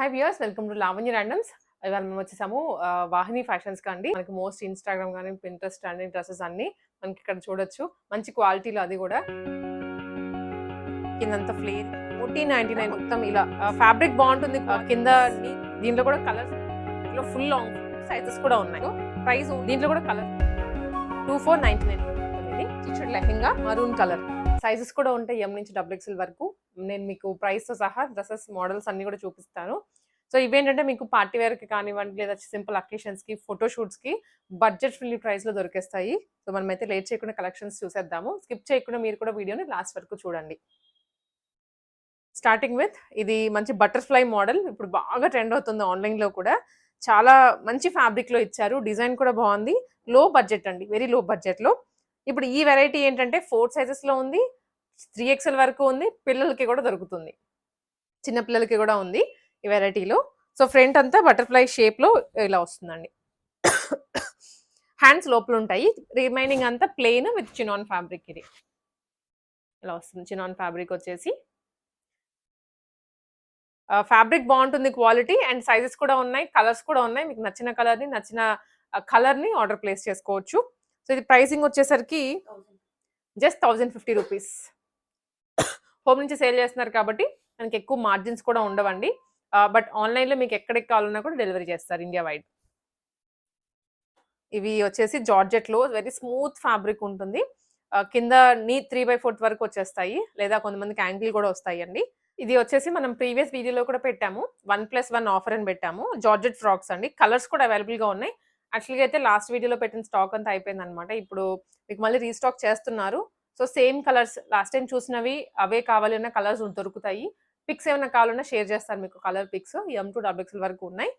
Hi viewers welcome to Lavanya randoms ఇవాళ మేము వచ్చేసాము వాహిని ఫ్యాషన్స్ కండి మనకి మోస్ట్ ఇన్స్టాగ్రామ్ కానీ పింట్రెస్ట్ అండి డ్రెస్సెస్ అన్ని మనకి ఇక్కడ చూడొచ్చు. మంచి క్వాలిటీలో అది కూడా. కిందంతా ఫ్లేర్ ఫోర్టీన్ నైన్టీ నైన్ మొత్తం ఇలా ఫ్యాబ్రిక్ బాగుంటుంది. కింద దీంట్లో కూడా కలర్స్ ఇట్లా ఫుల్ లాంగ్ సైజెస్ కూడా ఉన్నాయి. ప్రైస్ దీంట్లో కూడా colour two four ninety nine ఇది. చిచ్చుడు లెహెంగా మరూన్ కలర్ సైజెస్ కూడా ఉంటాయి ఎం నుంచి డబుల్ ఎక్స్ఎల్ వరకు. నేను మీకు ప్రైస్తో సహా డ్రెస్సెస్ మోడల్స్ అన్ని కూడా చూపిస్తాను. సో ఇవేంటంటే మీకు పార్టీ వేర్కి కానివ్వండి లేదా సింపుల్ అకేషన్స్కి కి ఫోటో షూట్స్కి బడ్జెట్ ఫ్రెండ్లీ ప్రైస్లో దొరికేస్తాయి. సో మనమైతే లేట్ చేయకుండా కలెక్షన్స్ చూసేద్దాము. స్కిప్ చేయకుండా మీరు కూడా వీడియోని లాస్ట్ వరకు చూడండి. స్టార్టింగ్ విత్ ఇది మంచి బటర్ఫ్లై మోడల్ ఇప్పుడు బాగా ట్రెండ్ అవుతుంది ఆన్లైన్లో కూడా. చాలా మంచి ఫ్యాబ్రిక్లో ఇచ్చారు. డిజైన్ కూడా బాగుంది. లో బడ్జెట్ అండి. వెరీ లో బడ్జెట్లో. ఇప్పుడు ఈ వెరైటీ ఏంటంటే ఫోర్ సైజెస్లో ఉంది. త్రీ ఎక్స్ఎల్ వరకు ఉంది పిల్లలకి కూడా దొరుకుతుంది. చిన్న పిల్లలకి కూడా ఉంది ఈ వెరైటీలో. సో ఫ్రంట్ అంతా బటర్ఫ్లై షేప్లో ఇలా వస్తుందండి. హ్యాండ్స్ లోపల ఉంటాయి. రిమైనింగ్ అంతా ప్లెయిన్ విత్ చినాన్ ఫ్యాబ్రిక్ ఇది. ఇలా వస్తుంది. చినాన్ ఫ్యాబ్రిక్ వచ్చేసి. ఫ్యాబ్రిక్ బాగుంటుంది క్వాలిటీ అండ్ సైజెస్ కూడా ఉన్నాయి కలర్స్ కూడా ఉన్నాయి. మీకు నచ్చిన కలర్ని నచ్చిన కలర్ని ఆర్డర్ ప్లేస్ చేసుకోవచ్చు. సో ఇది ప్రైసింగ్ వచ్చేసరికి just thousand fifty rupees. Home నుంచి సేల్ చేస్తున్నారు కాబట్టి మనకి ఎక్కువ మార్జిన్స్ కూడా ఉండవండి. బట్ ఆన్లైన్లో మీకు ఎక్కడికి కావాలన్నా కూడా డెలివరీ చేస్తారు ఇండియా వైడ్. ఇవి వచ్చేసి జార్జెట్లో వెరీ స్మూత్ ఫ్యాబ్రిక్ ఉంటుంది. కింద నీ త్రీ బై ఫోర్త్ వరకు వచ్చేస్తాయి. లేదా కొంతమందికి యాంగిల్ కూడా వస్తాయి అండి ఇది వచ్చేసి మనం ప్రీవియస్ వీడియోలో కూడా పెట్టాము. వన్ ప్లస్ వన్ ఆఫర్ అని పెట్టాము. జార్జెట్ ఫ్రాక్స్ అండి. కలర్స్ కూడా అవైలబుల్గా ఉన్నాయి. యాక్చువల్గా అయితే లాస్ట్ వీడియోలో పెట్టిన స్టాక్ అంతా అయిపోయింది అనమాట ఇప్పుడు మీకు మళ్ళీ రీస్టాక్ చేస్తున్నారు. So same colours last time చూసినవి అవే కావాలన్న కలర్స్ దొరుకుతాయి. పిక్స్ ఏమైనా కావాలన్నా షేర్ చేస్తాను మీకు colour pics. M two double XL వరకు ఉన్నాయి.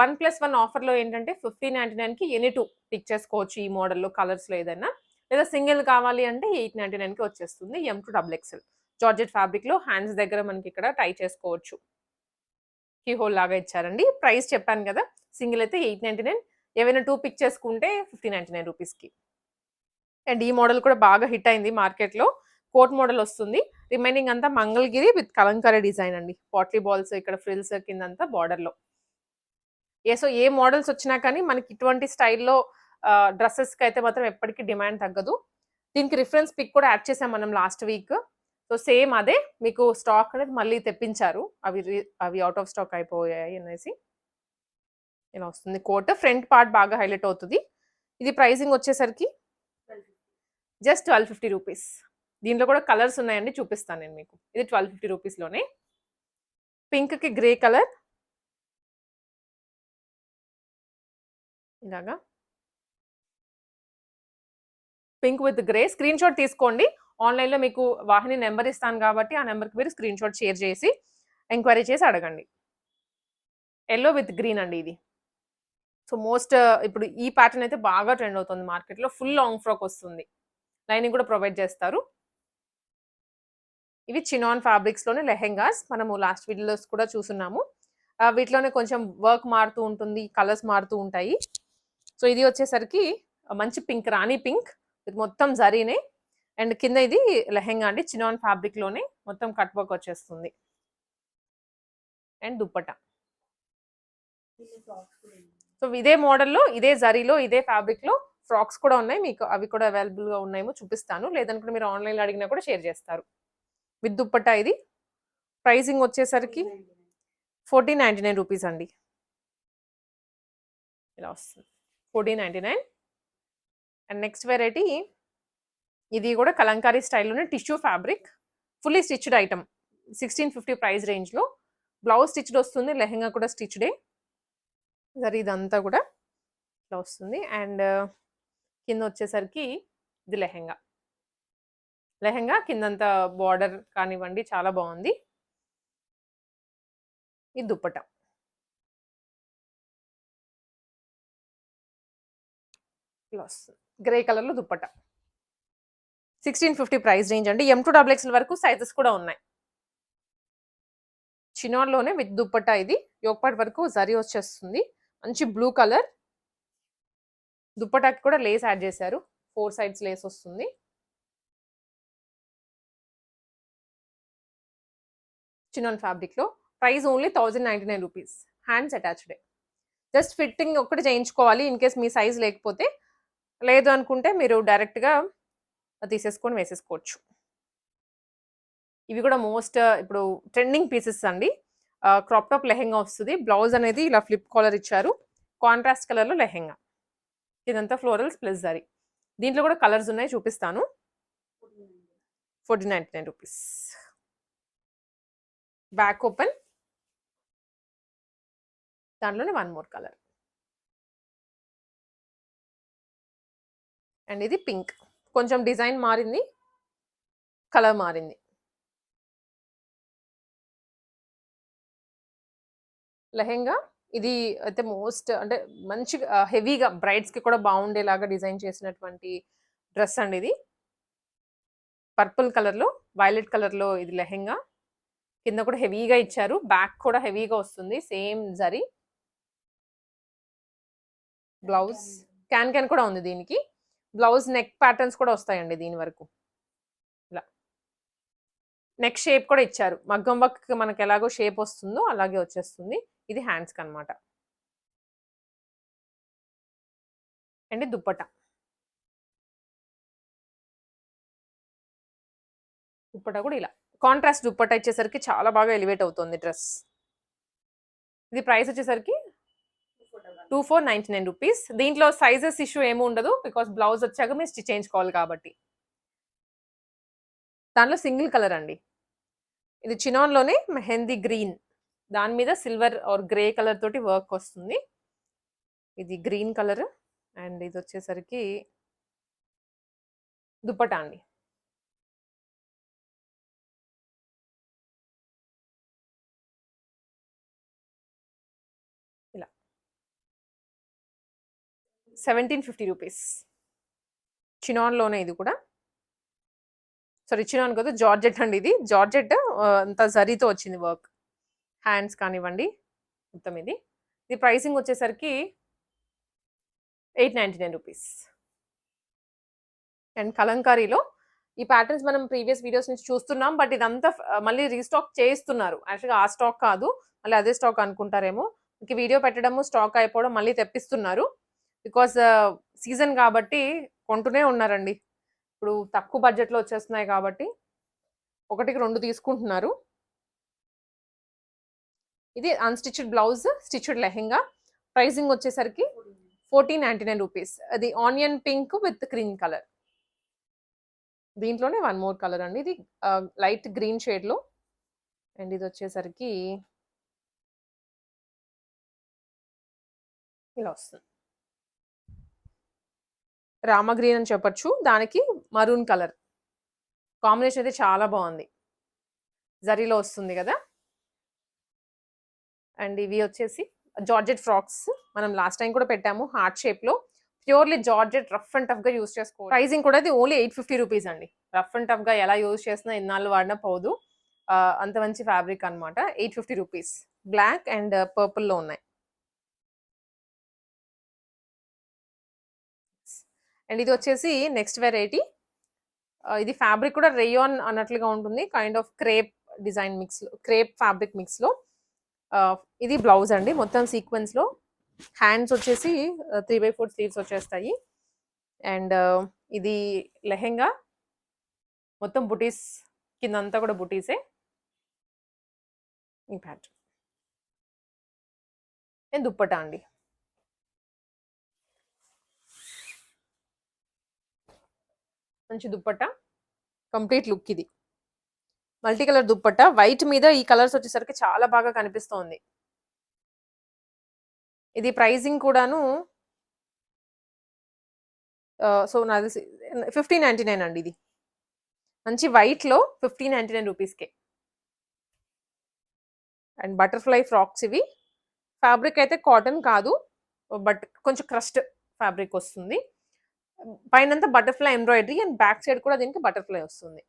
వన్ ప్లస్ వన్ ఆఫర్లో ఏంటంటే ఫిఫ్టీన్ నైంటీ నైన్కి ఎనీ టూ పిక్ చేసుకోవచ్చు ఈ మోడల్లో కలర్స్లో ఏదైనా. లేదా సింగిల్ కావాలి అంటే ఎయిట్ నైంటీ నైన్కి వచ్చేస్తుంది M two double XL georgette ఫ్యాబ్రిక్లో హ్యాండ్స్ దగ్గర మనకి ఇక్కడ టై చేసుకోవచ్చు. కీ హోల్ లాగా ఇచ్చారండి. ప్రైస్ చెప్పాను కదా సింగిల్ అయితే ఎయిట్ నైంటీ నైన్. ఏవైనా టూ పిక్ చేసుకుంటే ఫిఫ్టీ నైంటీ నైన్ రూపీస్కి. అండ్ ఈ మోడల్ కూడా బాగా హిట్ అయింది మార్కెట్లో. కోట్ మోడల్ వస్తుంది. రిమైనింగ్ అంతా మంగళగిరి విత్ కలంకారీ డిజైన్ అండి. పాట్లీ బాల్స్ ఇక్కడ ఫ్రిల్స్ కిందంతా బార్డర్లో. ఏ సో ఏ మోడల్స్ వచ్చినా కానీ మనకి ఇటువంటి స్టైల్లో డ్రెస్సెస్కి అయితే మాత్రం ఎప్పటికీ డిమాండ్ తగ్గదు. దీనికి రిఫరెన్స్ పిక్ కూడా యాడ్ చేసాం మనం లాస్ట్ వీక్. సో సేమ్ అదే మీకు స్టాక్ అనేది మళ్ళీ తెప్పించారు. అవి అవి అవుట్ ఆఫ్ స్టాక్ అయిపోయాయి అనేసి. ఇలా వస్తుంది. కోట్ ఫ్రంట్ పార్ట్ బాగా హైలైట్ అవుతుంది. ఇది ప్రైసింగ్ వచ్చేసరికి జస్ట్ ట్వెల్వ్ ఫిఫ్టీ రూపీస్. దీంట్లో కూడా కలర్స్ ఉన్నాయండి చూపిస్తాను నేను మీకు. ఇది ట్వెల్వ్ ఫిఫ్టీ రూపీస్లోనే. పింక్కి గ్రే కలర్. ఇలాగా. Pink with grey. Screen shot తీసుకోండి. ఆన్లైన్లో మీకు వాహిని నెంబర్ ఇస్తాను కాబట్టి ఆ నెంబర్కి మీరు స్క్రీన్ షాట్ షేర్ చేసి ఎంక్వైరీ చేసి అడగండి. ఎల్లో విత్ గ్రీన్ అండి ఇది. సో మోస్ట్ ఇప్పుడు ఈ ప్యాటర్న్ అయితే బాగా ట్రెండ్ అవుతుంది మార్కెట్లో. ఫుల్ లాంగ్ ఫ్రాక్ వస్తుంది. లైనింగ్ కూడా ప్రొవైడ్ చేస్తారు. ఇవి చినాన్ ఫ్యాబ్రిక్స్లోనే లెహెంగాస్. మనము లాస్ట్ వీడియోస్ కూడా చూస్తున్నాము. వీటిలోనే కొంచెం వర్క్ మారుతూ ఉంటుంది కలర్స్ మారుతూ ఉంటాయి. సో ఇది వచ్చేసరికి మంచి పింక్ రాణి పింక్ ఇది మొత్తం జరీనే. అండ్ కింద ఇది లెహెంగా అండి చినాన్ ఫ్యాబ్రిక్లోనే మొత్తం కట్ వర్క్ వచ్చేస్తుంది. అండ్ దుప్పట. సో ఇదే మోడల్లో ఇదే జరీలో ఇదే ఫ్యాబ్రిక్లో ఫ్రాక్స్ కూడా ఉన్నాయి. మీకు అవి కూడా అవైలబుల్గా ఉన్నాయేమో చూపిస్తాను. లేదనుకుంటే మీరు ఆన్లైన్లో అడిగినా కూడా షేర్ చేస్తారు. విత్ దుప్పట్ట ఇది. ప్రైసింగ్ వచ్చేసరికి ఫోర్టీన్ నైంటీ నైన్ రూపీస్ అండి. ఇలా వస్తుంది. Fourteen ninety nine. And next variety ఇది కూడా Kalamkari స్టైల్లోనే tissue fabric. Fully stitched item. Sixteen fifty price రేంజ్లో. బ్లౌజ్ స్టిచ్డ్ వస్తుంది. లెహెంగా కూడా స్టిచ్డే. సరే ఇదంతా కూడా. ఇట్లా వస్తుంది. అండ్ కింద వచ్చేసరికి ఇది లెహెంగా. లెహెంగా కిందంతా బార్డర్ కానివ్వండి చాలా బాగుంది. ఇది దుప్పట. ఇలా వస్తుంది గ్రే కలర్లో dupatta. Sixteen fifty price range అండి. ఎం టూ డబుల్ ఎక్స్ఎల్ వరకు సైజెస్ కూడా ఉన్నాయి. చినాన్లోనే విత్ దుప్పట ఇది. యోక్పాట్ వరకు జరీ వచ్చేస్తుంది. మంచి బ్లూ కలర్ దుప్పటాకి కూడా లేస్ యాడ్ చేశారు. ఫోర్ సైడ్స్ లేస్ వస్తుంది. చిన్న ఫ్యాబ్రిక్లో. Price only thousand ninety nine rupees. Hands అటాచ్డే just fitting ఒక్కటి చేయించుకోవాలి ఇన్ కేస్ మీ సైజ్ లేకపోతే. లేదు అనుకుంటే మీరు డైరెక్ట్గా తీసేసుకొని వేసేసుకోవచ్చు. ఇవి కూడా మోస్ట్ ఇప్పుడు ట్రెండింగ్ పీసెస్ అండి. క్రాప్ టాప్ లెహెంగా వస్తుంది. బ్లౌజ్ అనేది ఇలా ఫ్లిప్ కాలర్ ఇచ్చారు. కాంట్రాస్ట్ కలర్లో లెహెంగా. ఇదంతా ఫ్లోరల్స్ ప్లస్ జరీ. దీంట్లో కూడా కలర్స్ ఉన్నాయి చూపిస్తాను. Forty ninety nine rupees. Back open. దాంట్లోనే వన్ మోర్ కలర్. అండ్ ఇది పింక్. కొంచెం డిజైన్ మారింది. కలర్ మారింది. లెహెంగా. ఇది అయితే మోస్ట్ అంటే మంచిగా హెవీగా బ్రైడ్స్కి కూడా బాగుండేలాగా డిజైన్ చేసినటువంటి డ్రెస్ అండి ఇది. పర్పుల్ కలర్లో వైలెట్ కలర్లో ఇది లెహెంగా. కింద కూడా హెవీగా ఇచ్చారు. బ్యాక్ కూడా హెవీగా వస్తుంది. Same zari. Blouse can can కూడా ఉంది దీనికి. బ్లౌజ్ నెక్ ప్యాటర్న్స్ కూడా వస్తాయండి దీని వరకు. ఇలా. నెక్ షేప్ కూడా ఇచ్చారు. మగ్గం వర్క్ మనకి ఎలాగో షేప్ వస్తుందో అలాగే వచ్చేస్తుంది. ఇది హ్యాండ్స్కి అనమాట అండ్ దుప్పట. దుప్పట కూడా ఇలా. కాంట్రాస్ట్ దుప్పట ఇచ్చేసరికి చాలా బాగా ఎలివేట్ అవుతుంది డ్రెస్. ఇది ప్రైస్ వచ్చేసరికి two four ninety nine rupees. దీంట్లో సైజెస్ ఇష్యూ ఏమి ఉండదు బికాస్ బ్లౌజ్ వచ్చాక మీరు స్టిచ్ చేయించుకోవాలి కాబట్టి. దాంట్లో సింగిల్ కలర్ అండి. ఇది చినాన్లోనే మెహందీ గ్రీన్. దాని మీద సిల్వర్ ఆర్ గ్రే కలర్ తోటి వర్క్ వస్తుంది. ఇది గ్రీన్ కలర్ అండ్ ఇది వచ్చేసరికి దుప్పటా అండి. ఇలా. Seventeen fifty rupees. చినాన్లోనే ఇది కూడా. సారీ చినాన్ కదా జార్జెట్ అండి ఇది. జార్జెట్ అంత జరీతో వచ్చింది వర్క్. హ్యాండ్స్ కానివ్వండి మొత్తం ఇది. ఇది ప్రైసింగ్ వచ్చేసరికి eight ninety nine rupees. And కలంకారీలో ఈ ప్యాటర్న్స్ మనం ప్రీవియస్ వీడియోస్ నుంచి చూస్తున్నాం బట్ ఇదంతా మళ్ళీ రీస్టాక్ చేయిస్తున్నారు. యాక్చువల్గా ఆ స్టాక్ కాదు మళ్ళీ అదే స్టాక్ అనుకుంటారేమో. ఇంక వీడియో పెట్టడము స్టాక్ అయిపోవడం మళ్ళీ తెప్పిస్తున్నారు. బికాస్ సీజన్ కాబట్టి కొంటూనే ఉన్నారండి. ఇప్పుడు తక్కువ బడ్జెట్లో వచ్చేస్తున్నాయి కాబట్టి ఒకటికి రెండు తీసుకుంటున్నారు. ఇది unstitched blouse stitched lehenga pricing వచ్చేసరికి ఫోర్టీన్ నైంటీ నైన్ రూపీస్ అది onion pink with green colour దీంట్లోనే వన్ మోర్ కలర్ అండి. ఇది లైట్ గ్రీన్ షేడ్లో అండ్ ఇది వచ్చేసరికి ఇలా వస్తుంది. రామ గ్రీన్ అని చెప్పొచ్చు. దానికి మరూన్ కలర్ కాంబినేషన్ అయితే చాలా బాగుంది. జరీలో వస్తుంది కదా? అండ్ ఇవి వచ్చేసి జార్జెట్ ఫ్రాక్స్ మనం లాస్ట్ టైం కూడా పెట్టాము హార్ట్ షేప్లో ప్యూర్లీ జార్జెట్ రఫ్ అండ్ టఫ్గా యూస్ చేసుకో ప్రైజింగ్ కూడా అది ఓన్లీ ఎయిట్ ఫిఫ్టీ రూపీస్ అండి. రఫ్ అండ్ టఫ్గా ఎలా యూజ్ చేసినా ఇన్నాళ్ళు వాడినా పోదు. అంత మంచి ఫ్యాబ్రిక్ అన్నమాట. Eight fifty rupees. Black and పర్పుల్లో ఉన్నాయి. అండ్ ఇది వచ్చేసి నెక్స్ట్ వెరైటీ. ఇది ఫ్యాబ్రిక్ కూడా రేయాన్ అన్నట్లుగా ఉంటుంది. Kind of crepe design mix crepe fabric మిక్స్లో ఇది బ్లౌజ్ అండి. మొత్తం సీక్వెన్స్లో హ్యాండ్స్ వచ్చేసి త్రీ బై ఫోర్ స్లీవ్స్ వచ్చేస్తాయి. అండ్ ఇది లెహెంగా. మొత్తం బుటీస్ కింద అంతా కూడా బుటీసే. ఈ ప్యాంట్. అండ్ దుప్పటా అండి. మంచి దుప్పట. కంప్లీట్ లుక్ ఇది. Multi colour dupatta? వైట్ మీద ఈ కలర్స్ వచ్చేసరికి చాలా బాగా కనిపిస్తోంది. ఇది ప్రైజింగ్ కూడాను సో నాది ఫిఫ్టీన్ నైంటీ నైన్ అండి ఇది. మంచి వైట్లో ఫిఫ్టీన్ నైంటీ నైన్ రూపీస్కే. అండ్ బటర్ఫ్లై ఫ్రాక్స్ ఇవి. ఫ్యాబ్రిక్ అయితే కాటన్ కాదు బట్ కొంచెం క్రస్ట్ ఫ్యాబ్రిక్ వస్తుంది. పైనంతా butterfly embroidery and back side కూడా దీనికి బటర్ఫ్లై వస్తుంది.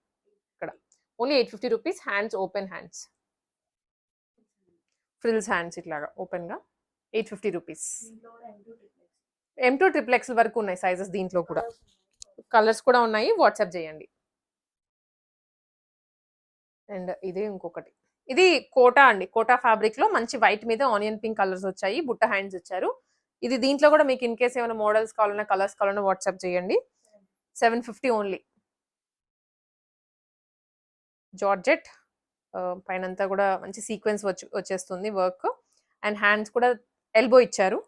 Only eight fifty rupees hands open hands. Frills hands ఇట్లాగా ఓపెన్గా. Eight fifty rupees. M to triple x X వరకు ఉన్నాయి సైజెస్ దీంట్లో కూడా. కలర్స్ కూడా ఉన్నాయి వాట్సాప్ చేయండి. అండ్ ఇది ఇంకొకటి. ఇది కోటా అండి. కోటా ఫ్యాబ్రిక్లో మంచి వైట్ మీద ఆనియన్ పింక్ కలర్స్ వచ్చాయి బుట్ట హ్యాండ్స్ ఇచ్చారు ఇది దీంట్లో కూడా మీకు ఇన్ కేస్ ఏమైనా మోడల్స్ కావాలన్నా కలర్స్ కావాలన్నా వాట్సాప్ చేయండి. Seven fifty only. జార్జెట్. పైనంతా కూడా మంచి సీక్వెన్స్ వచ్చి వచ్చేస్తుంది వర్క్. అండ్ హ్యాండ్స్ కూడా ఎల్బో ఇచ్చారు.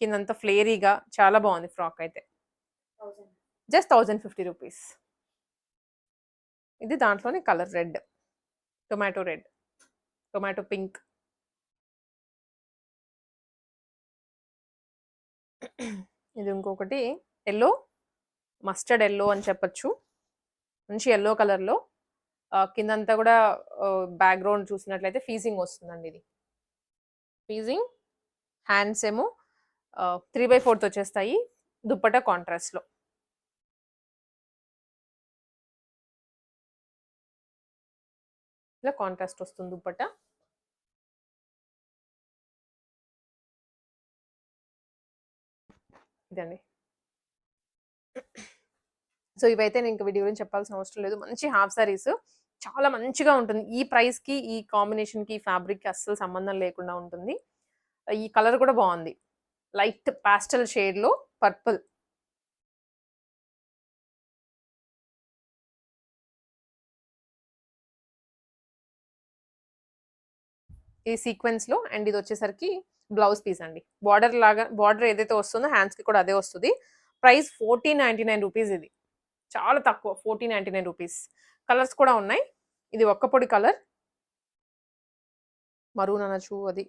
కిందంతా ఫ్లేరీగా చాలా బాగుంది ఫ్రాక్ అయితే. Just thousand fifty rupees. ఇది దాంట్లోనే colour red. Tomato red. Tomato pink. ఇది ఇంకొకటి. ఎల్లో. మస్టర్డ్ ఎల్లో అని చెప్పొచ్చు. మంచి ఎల్లో కలర్లో. కిందంతా కూడా బ్యాక్గ్రౌండ్ చూసినట్లయితే ఫీజింగ్ వస్తుందండి ఇది. ఫీజింగ్ హ్యాండ్స్ ఏమో త్రీ బై ఫోర్త్ వచ్చేస్తాయి దుప్పట కాంట్రాస్ట్లో ఇలా కాంట్రాస్ట్ వస్తుంది దుప్పట. ఇదండి. సో ఇవైతే నేను ఇంకా వీడియో గురించి చెప్పాల్సిన అవసరం లేదు. మంచి హాఫ్ సారీస్. చాలా మంచిగా ఉంటుంది. ఈ ప్రైస్కి ఈ కాంబినేషన్కి ఈ ఫ్యాబ్రిక్కి అస్సలు సంబంధం లేకుండా ఉంటుంది. ఈ కలర్ కూడా బాగుంది. లైట్ పాస్టల్ షేడ్లో పర్పుల్. ఈ సీక్వెన్స్లో అండ్ ఇది వచ్చేసరికి బ్లౌజ్ పీస్ అండి. బార్డర్ లాగా బార్డర్ ఏదైతే వస్తుందో హ్యాండ్స్కి కూడా అదే వస్తుంది. Price fourteen ninety nine rupees ఇది. చాలా తక్కువ fourteen ninety nine rupees colours కూడా ఉన్నాయి. ఇది ఒక్క పొడి కలర్ మరూన్ అనొచ్చు అది.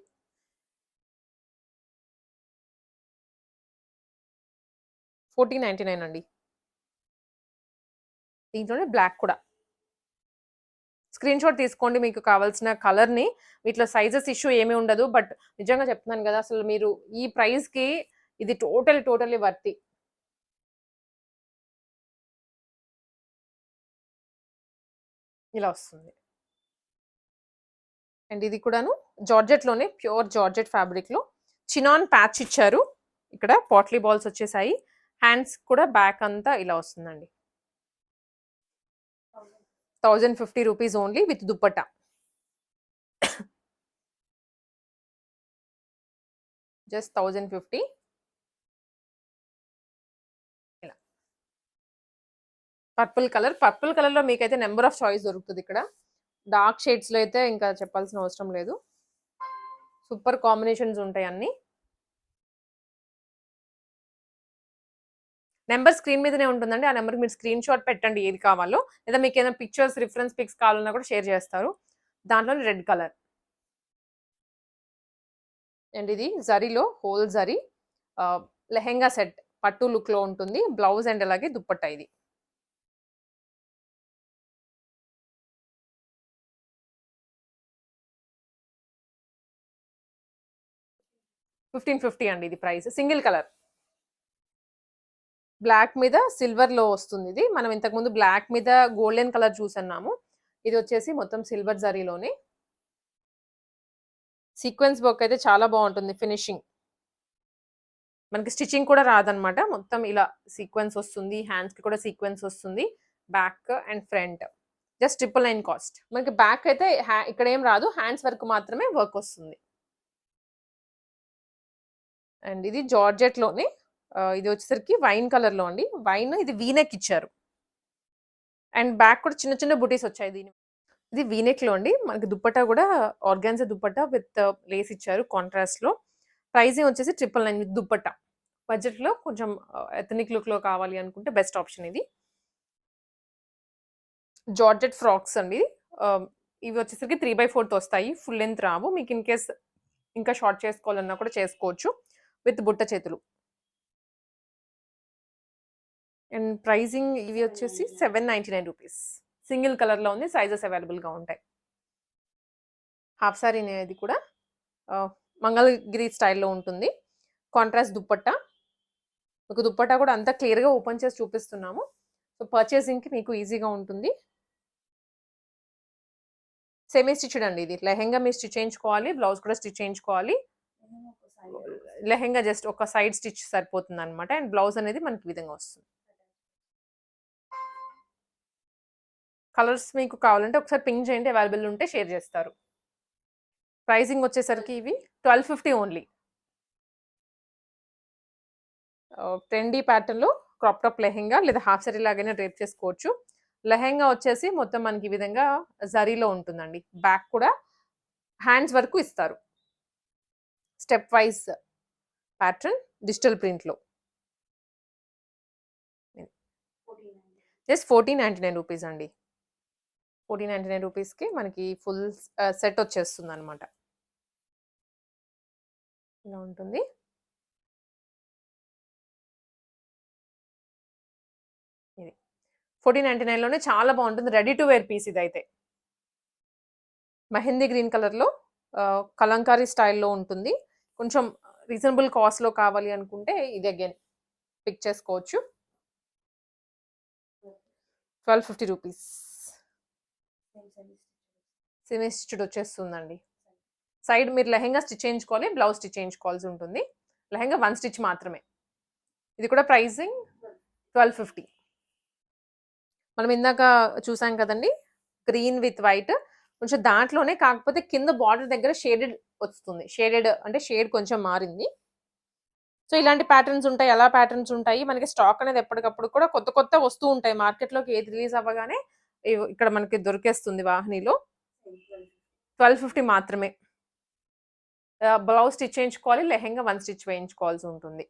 ఫోర్టీన్ నైన్టీ నైన్ అండి. దీంట్లోనే బ్లాక్ కూడా. స్క్రీన్ షాట్ తీసుకోండి మీకు కావాల్సిన కలర్ని వీటిలో సైజెస్ ఇష్యూ ఏమీ ఉండదు బట్ నిజంగా చెప్తున్నాను కదా అసలు మీరు ఈ ప్రైస్కి ఇది టోటల్ టోటల్లీ వర్తి ఇలా వస్తుంది. అండ్ ఇది కూడాను జార్జెట్లోనే ప్యూర్ జార్జెట్ ఫ్యాబ్రిక్లో చినాన్ ప్యాచ్ ఇచ్చారు. ఇక్కడ పాట్లీ బాల్స్ వచ్చేసాయి. హ్యాండ్స్ కూడా బ్యాక్ అంతా ఇలా వస్తుందండి. Thousand fifty rupees only with dupatta just thousand fifty. Purple colour. Purple కలర్లో మీకైతే నెంబర్ ఆఫ్ చాయిస్ దొరుకుతుంది ఇక్కడ. డార్క్ షేడ్స్లో అయితే ఇంకా చెప్పాల్సిన అవసరం లేదు. సూపర్ కాంబినేషన్స్ ఉంటాయి అన్నీ. నెంబర్ స్క్రీన్ మీదనే ఉంటుందండి. ఆ నెంబర్కి మీరు స్క్రీన్ షాట్ పెట్టండి ఏది కావాలో. లేదా మీకు ఏదైనా పిక్చర్స్ రిఫరెన్స్ పిక్స్ కావాలన్నా కూడా షేర్ చేస్తారు. దాంట్లో రెడ్ కలర్. అండ్ ఇది జరీలో హోల్ జరీ. లెహెంగా సెట్. పట్టు లుక్లో ఉంటుంది. బ్లౌజ్ అండ్ అలాగే దుప్పట్ట ఇది. ఫిఫ్టీన్ ఫిఫ్టీ అండి ఇది ప్రైస్. Single colour. బ్లాక్ మీద సిల్వర్లో వస్తుంది ఇది. మనం ఇంతకుముందు బ్లాక్ మీద గోల్డెన్ కలర్ చూసన్నాము. ఇది వచ్చేసి మొత్తం సిల్వర్ జరీలోనే. సీక్వెన్స్ వర్క్ అయితే చాలా బాగుంటుంది ఫినిషింగ్. మనకి స్టిచ్చింగ్ కూడా రాదనమాట. మొత్తం ఇలా సీక్వెన్స్ వస్తుంది. హ్యాండ్స్కి కూడా సీక్వెన్స్ వస్తుంది. Back and front. Just triple nine cost. మనకి బ్యాక్ అయితే ఇక్కడ ఏం రాదు. హ్యాండ్స్ వరకు మాత్రమే వర్క్ వస్తుంది. అండ్ ఇది జార్జెట్లోనే ఇది వచ్చేసరికి వైన్ కలర్లో అండి. వైన్ ఇది వీనెక్ ఇచ్చారు. అండ్ బ్యాక్ కూడా చిన్న చిన్న బుటీస్ వచ్చాయి దీని. ఇది వీనెక్లో అండి. మనకి దుప్పట్టా కూడా ఆర్గాన్జా దుప్పట్టా విత్ లేస్ ఇచ్చారు కాంట్రాస్ట్లో. ప్రైజింగ్ వచ్చేసి ట్రిపుల్ నైన్ విత్ దుప్పట్టా బడ్జెట్లో కొంచెం ఎథనిక్ లుక్లో కావాలి అనుకుంటే బెస్ట్ ఆప్షన్ ఇది. జార్జెట్ ఫ్రాక్స్ అండి. ఇవి వచ్చేసరికి త్రీ బై ఫోర్త్ వస్తాయి. ఫుల్ లెంత్ రావు. మీకు ఇన్ కేస్ ఇంకా షార్ట్ చేసుకోవాలన్నా కూడా చేసుకోవచ్చు. విత్ బుట్ట చేతులు. అండ్ ప్రైజింగ్ ఇవి వచ్చేసి seven ninety nine rupees. Single కలర్లో ఉంది సైజెస్ అవైలబుల్గా ఉంటాయి. హాఫ్ సారీ అనేది కూడా మంగళగిరి స్టైల్లో ఉంటుంది. కాంట్రాస్ట్ దుప్పట్టా. మీకు దుప్పట్టా కూడా అంతా క్లియర్గా ఓపెన్ చేసి చూపిస్తున్నాము. సో పర్చేసింగ్కి మీకు ఈజీగా ఉంటుంది. సెమీ స్టిచ్డ్ అండి ఇది. లెహెంగా మీరు స్టిచ్ చేయించుకోవాలి బ్లౌజ్ కూడా స్టిచ్ చేయించుకోవాలి. లెహెంగా జస్ట్ ఒక సైడ్ స్టిచ్ సరిపోతుంది అనమాట అండ్ బ్లౌజ్ అనేది మనకి విధంగా వస్తుంది. కలర్స్ మీకు కావాలంటే ఒకసారి పింక్ చేయండి అవైలబుల్ ఉంటే షేర్ చేస్తారు. ప్రైసింగ్ వచ్చేసరికి ఇవి ట్వెల్వ్ ఫిఫ్టీ ఓన్లీ. ట్రెండీ ప్యాటర్న్లో క్రాప్ టాప్ లెహెంగా లేదా హాఫ్ సారీ లాగానే డ్రేప్ చేసుకోవచ్చు. లెహెంగా వచ్చేసి మొత్తం మనకి ఈ విధంగా జరీలో ఉంటుందండి. బ్యాక్ కూడా హ్యాండ్స్ వరకు ఇస్తారు. స్టెప్ వైజ్ ప్యాటర్న్ డిజిటల్ ప్రింట్లో just fourteen ninety nine rupees అండి. ఫోర్టీన్ నైంటీ నైన్ రూపీస్కి మనకి ఫుల్ సెట్ వచ్చేస్తుంది అనమాట ఇలా ఉంటుంది. ఇది. ఫోర్టీన్ నైంటీ నైన్లోనే చాలా బాగుంటుంది. రెడీ టు వేర్ పీస్ ఇదైతే. మెహందీ గ్రీన్ కలర్లో కలంకారీ స్టైల్లో ఉంటుంది. కొంచెం రీజనబుల్ కాస్ట్లో కావాలి అనుకుంటే ఇది అగైన్ పిక్ చేసుకోవచ్చు. Twelve fifty rupees. Semi stitched వచ్చేస్తుందండి. సైడ్ మీరు లెహెంగా స్టిచ్ చేయించుకోవాలి బ్లౌజ్ స్టిచ్ చేయించుకోవాల్సి ఉంటుంది. లెహెంగా వన్ స్టిచ్ మాత్రమే. ఇది కూడా ప్రైసింగ్ ట్వెల్వ్ ఫిఫ్టీ. మనం ఇందాక చూసాం కదండి గ్రీన్ విత్ వైట్. కొంచెం దాంట్లోనే కాకపోతే కింద బార్డర్ దగ్గర షేడెడ్ వస్తుంది. షేడెడ్ అంటే షేడ్ కొంచెం మారింది. సో ఇలాంటి ప్యాటర్న్స్ ఉంటాయి. ఎలా ప్యాటర్న్స్ ఉంటాయి. మనకి స్టాక్ అనేది ఎప్పటికప్పుడు కూడా కొత్త కొత్త వస్తూ ఉంటాయి. మార్కెట్లోకి ఏది రిలీజ్ అవ్వగానే ఇక్కడ మనకి దొరికేస్తుంది వాహినిలో. ట్వెల్వ్ ఫిఫ్టీ మాత్రమే. బ్లౌజ్ స్టిచ్ చేయించుకోవాలి. లెహెంగా వన్ స్టిచ్ వేయించుకోవాల్సి ఉంటుంది.